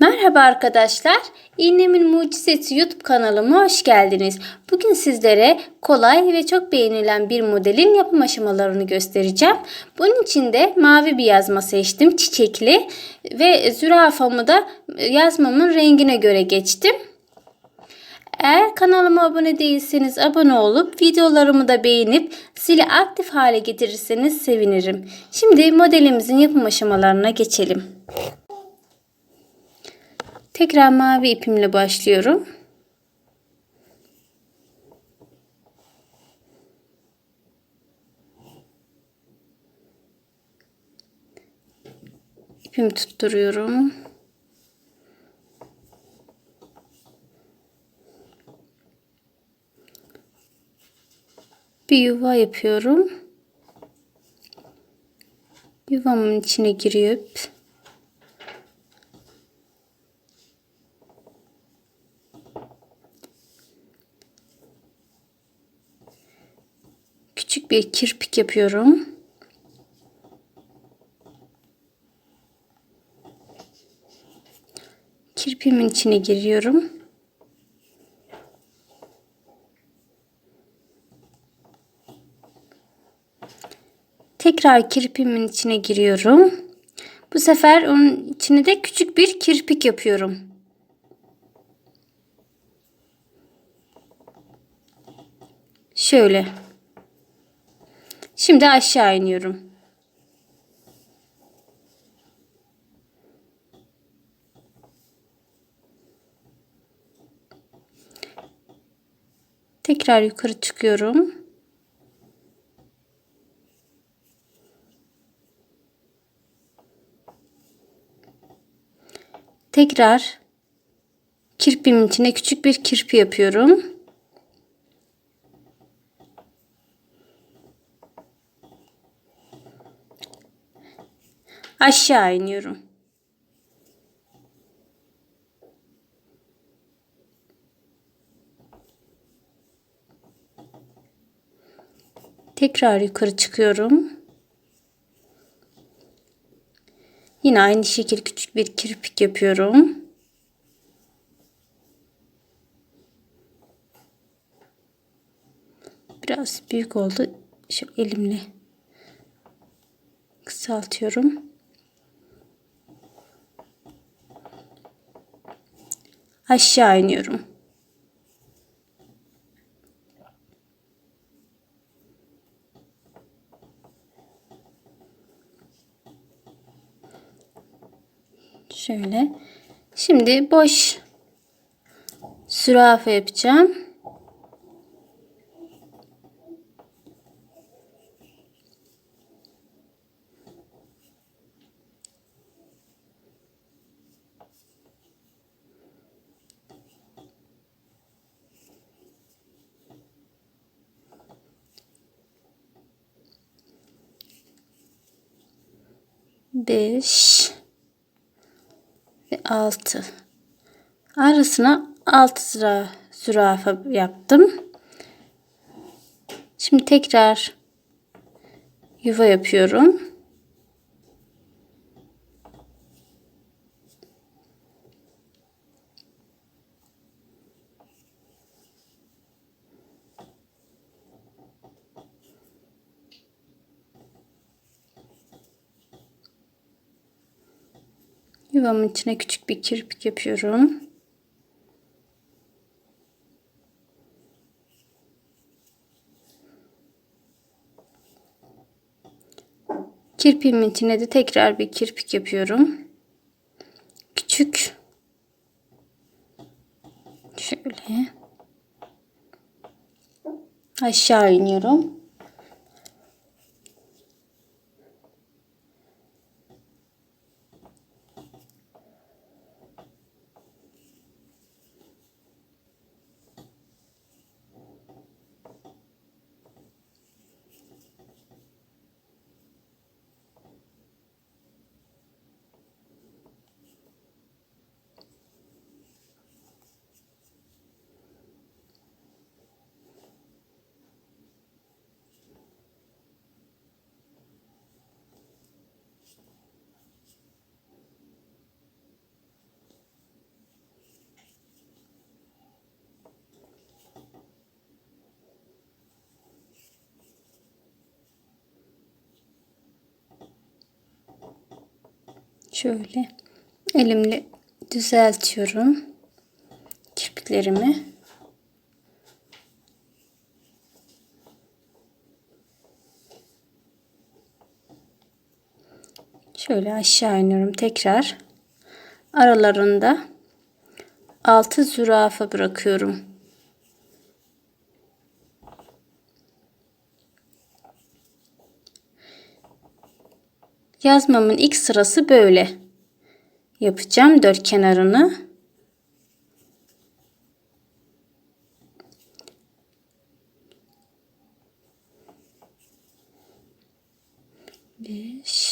Merhaba arkadaşlar. İğnemin Mucizesi YouTube kanalıma hoş geldiniz. Bugün sizlere kolay ve çok beğenilen bir modelin yapım aşamalarını göstereceğim. Bunun için de mavi bir yazma seçtim. Çiçekli ve zürafamı da yazmamın rengine göre geçtim. Eğer kanalıma abone değilseniz abone olup videolarımı da beğenip zili aktif hale getirirseniz sevinirim. Şimdi modelimizin yapım aşamalarına geçelim. Tekrar mavi ipimle başlıyorum. İpimi tutturuyorum. Bir yuva yapıyorum. Yuvamın içine girip küçük bir kirpik yapıyorum. Kirpimin içine giriyorum. Tekrar kirpimin içine giriyorum. Bu sefer onun içine de küçük bir kirpik yapıyorum. Şöyle. Şimdi aşağı iniyorum. Tekrar yukarı çıkıyorum. Tekrar kirpimin içine küçük bir kirpi yapıyorum. Aşağı iniyorum. Tekrar yukarı çıkıyorum. Yine aynı şekil küçük bir kirpik yapıyorum. Biraz büyük oldu. Şu elimle kısaltıyorum. Aşağı iniyorum. Şöyle. Şimdi boş sürafe yapacağım. Beş ve 6 arasına 6 sıra zürafa yaptım. Şimdi tekrar yuva yapıyorum. Yuvamın içine küçük bir kirpik yapıyorum. Kirpiğimin içine de tekrar bir kirpik yapıyorum. Küçük. Şöyle. Aşağı iniyorum. Şöyle elimle düzeltiyorum kirpiklerimi. Şöyle aşağı iniyorum tekrar. Aralarında altı zürafa bırakıyorum. Yazmamın ilk sırası böyle. Yapacağım dört kenarını. Beş.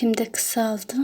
İpim de kısaldı.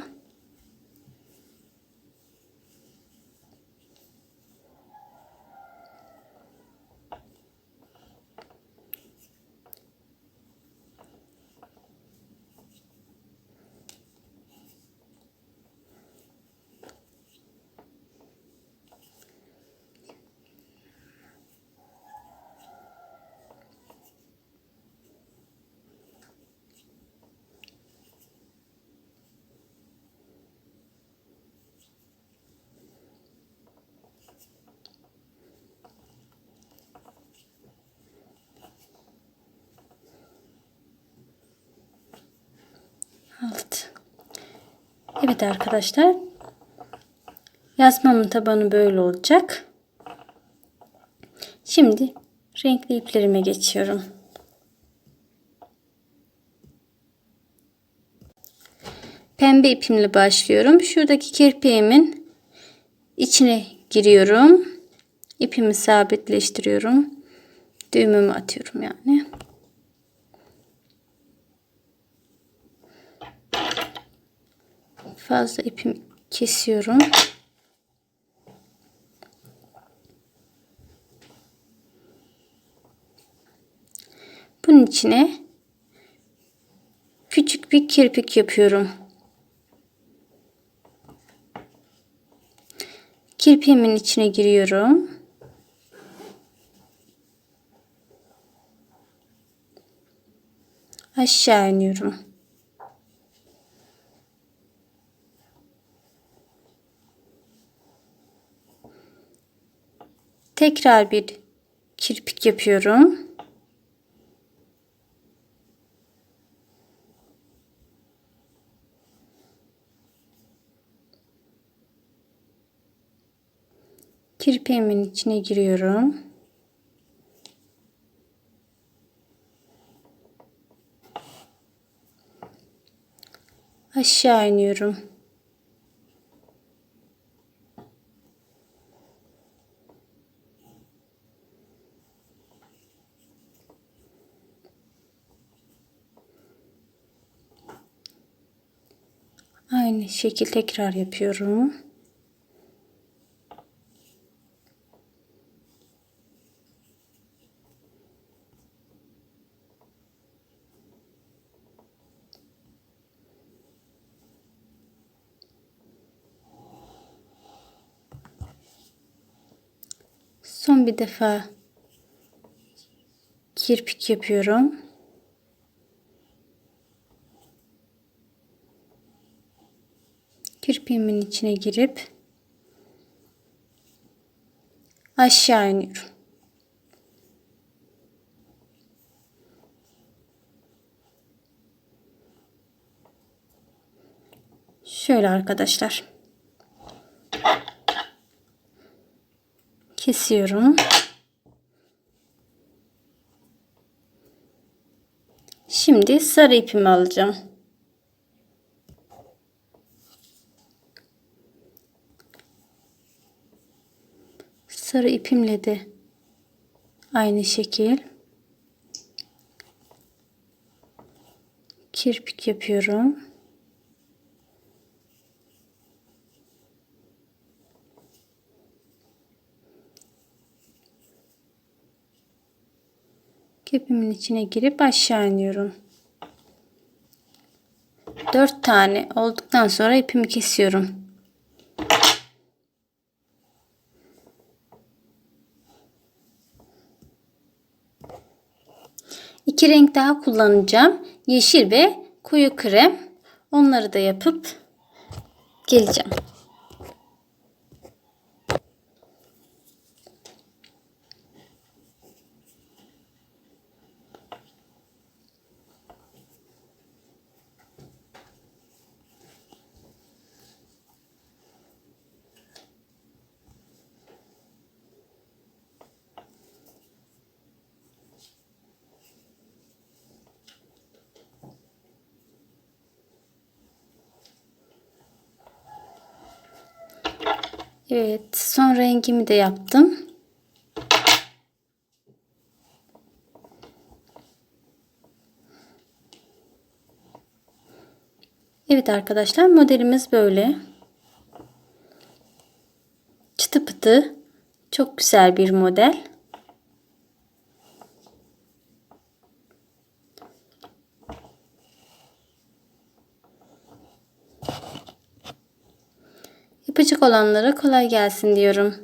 Evet arkadaşlar. Yazmamın tabanı böyle olacak. Şimdi renkli iplerime geçiyorum. Pembe ipimle başlıyorum. Şuradaki kirpiğimin içine giriyorum. İpimi sabitleştiriyorum. Düğümümü atıyorum yani. Fazla ipim kesiyorum. Bunun içine küçük bir kirpik yapıyorum. Kirpiğimin içine giriyorum. Aşağı iniyorum. Tekrar bir kirpik yapıyorum. Kirpiğimin içine giriyorum. Aşağı iniyorum. Aynı şekil tekrar yapıyorum. Son bir defa kirpik yapıyorum. Kirpiğimin içine girip aşağı iniyorum. Şöyle arkadaşlar. Kesiyorum. Şimdi sarı ipimi alacağım. sarı ipimle de aynı şekil kirpik yapıyorum. Kirpimin içine girip aşağı iniyorum. 4 tane olduktan sonra ipimi kesiyorum. İki renk daha kullanacağım. Yeşil ve koyu krem. Onları da yapıp geleceğim. Evet, son rengimi de yaptım. Evet arkadaşlar modelimiz böyle. Çıtı pıtı çok güzel bir model. Yapacak olanlara kolay gelsin diyorum.